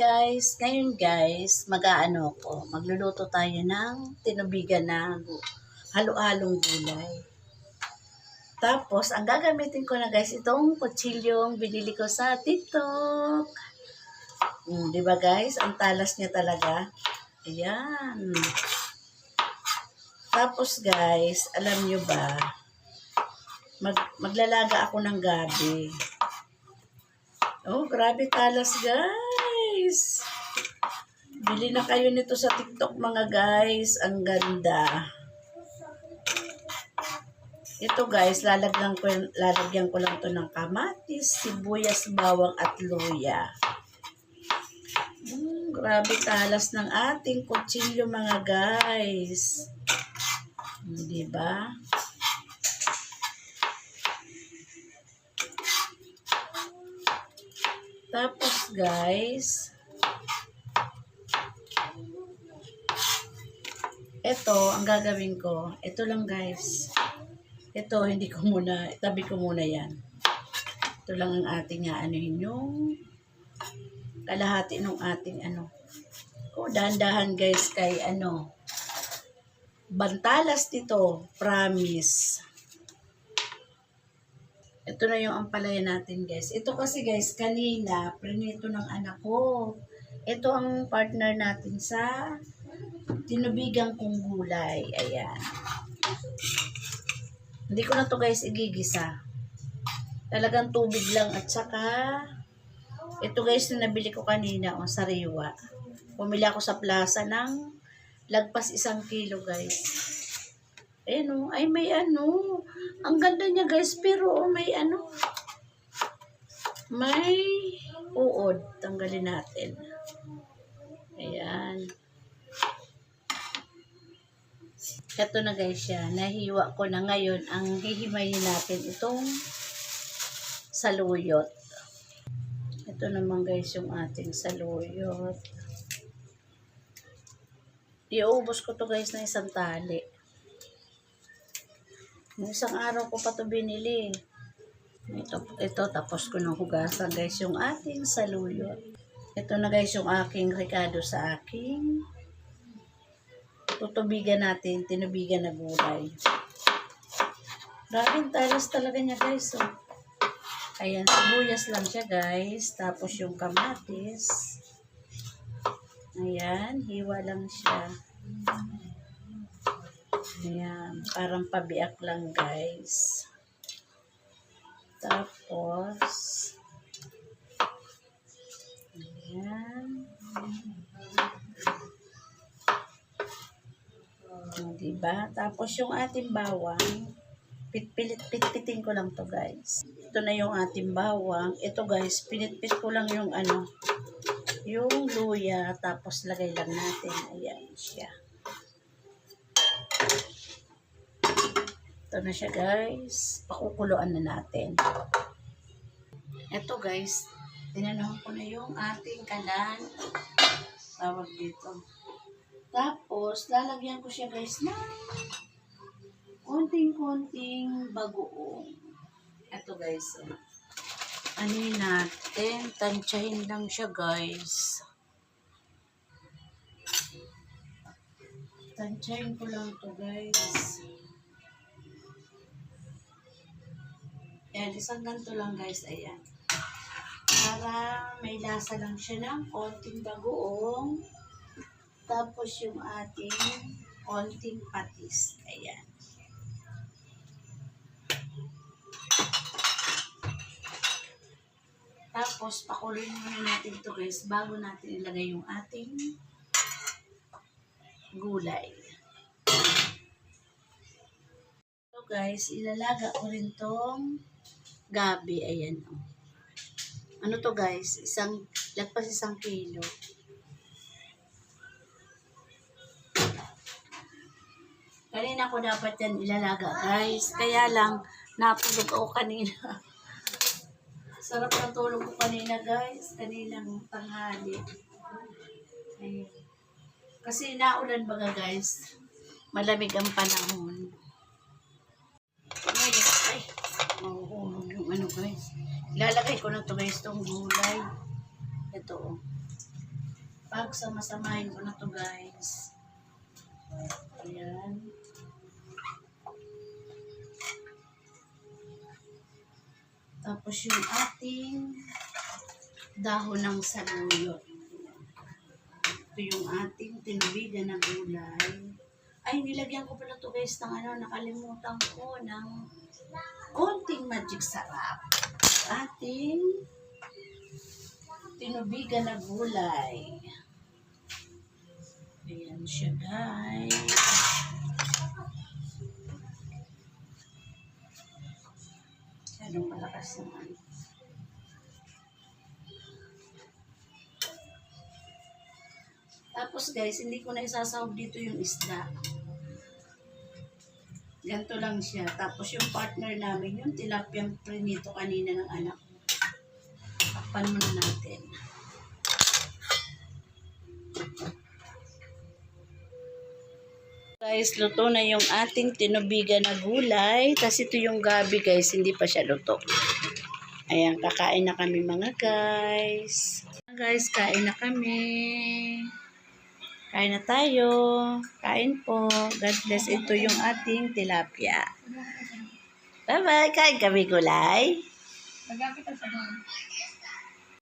guys, ngayon guys, mag-aano ko, magluluto tayo ng tinubigan na halo-halong gulay. Tapos, ang gagamitin ko na guys, itong kutsilyong binili ko sa TikTok. Mm, di ba guys? Ang talas niya talaga. Ayan. Tapos guys, alam nyo ba, mag, maglalaga ako ng gabi. Oh, grabe talas, guys. Bili na kayo nito sa TikTok, mga guys. Ang ganda. Ito, guys, lalagyan ko, lalagyan ko lang to ng kamatis, sibuyas, bawang, at luya. Mm, grabe talas ng ating kutsilyo, mga guys. Mm, Diba? Tapos, guys, ito, ang gagawin ko, ito lang, guys. Ito, hindi ko muna, tabi ko muna yan. Ito lang ang ating, anuhin yung kalahati ng ating, ano. O, dahan-dahan, guys, kay, ano, bantalas dito, promise. Ito na yung ampalaya natin, guys. Ito kasi, guys, kanina, prinito ng anak ko. Ito ang partner natin sa tinubigang kong gulay. Ayan. Hindi ko na to guys, igigisa. Talagang tubig lang at saka ito guys na nabili ko kanina o sariwa. Pumili ako sa plaza ng lagpas isang kilo guys. Ayan o, ay may ano. Ang ganda niya guys, pero oh, may ano. May uod. Tanggalin natin. Ayan. Ito na guys siya. Nahiwa ko na ngayon ang hihimayin natin itong saluyot. Ito naman guys yung ating saluyot. Iubos ko to guys na isang tali. Isang araw ko pa to binili. Ito, ito tapos ko nang hugasan guys yung ating saluyot. Ito na guys yung aking rekado sa aking tutubigan natin, tinubigan na gulay. Grabing talas talaga niya guys. Oh. Ayan, sibuyas lang siya guys. Tapos yung kamatis. Ayan, hiwa lang siya. Ayan, parang pabiak lang guys. Tapos, ayan. Oh, diba? Tapos yung ating bawang, pitpilit pitpitin ko lang to guys. Ito na yung ating bawang. Ito guys, pinitpit ko lang yung ano, yung luya, tapos lagay lang natin. Ayan siya. Ito na siya guys. Pakukuluan na natin. Ito guys, tinanong ko na yung ating kalan. Tawag dito. Tapos, lalagyan ko siya guys na konting-konting bagoong. Ito guys. oh. Ano natin? Tansyahin lang siya guys. Tansyahin ko lang to guys. Ayan, isang ganito lang guys. Ayan. Para may lasa lang siya ng konting bagoong. Tapos yung ating konting patis. Ayan. Tapos, pakuloyin muna natin ito guys bago natin ilagay yung ating gulay. So guys, ilalaga ko rin tong gabi. Ayan o. Ano to guys? Isang, lagpas isang kilo. Kanina ko dapat yan ilalaga, guys. Kaya lang, napulog ako kanina. Sarap ng tulog ko kanina, guys. Kaninang tanghali. Kasi naulan baga, guys. Malamig ang panahon. Ay, ay. Mahuhulog yung ano, guys. Ilalagay ko na to guys, tong gulay. Ito, oh. Pag samasamahin ko na to guys. Tapos yung ating dahon ng saluyot. Ito yung ating tinubigan na gulay. Ay, nilagyan ko pala to guys ng ano, nakalimutan ko ng konting magic sarap. Ating tinubigan na gulay. Ayan siya guys. Anong malakas naman. Tapos guys, hindi ko na isasahog dito yung isda. Ganito lang siya. Tapos yung partner namin, yung tilapiyang prinito kanina ng anak. Takpan muna natin. Guys, luto na yung ating tinubigan na gulay. Tapos ito yung gabi guys, hindi pa siya luto. Ayan, kakain na kami mga guys. Guys, kain na kami. Kain na tayo. Kain po. God bless. Ito yung ating tilapia. Bye-bye. Kain kami gulay. Magkakita sa.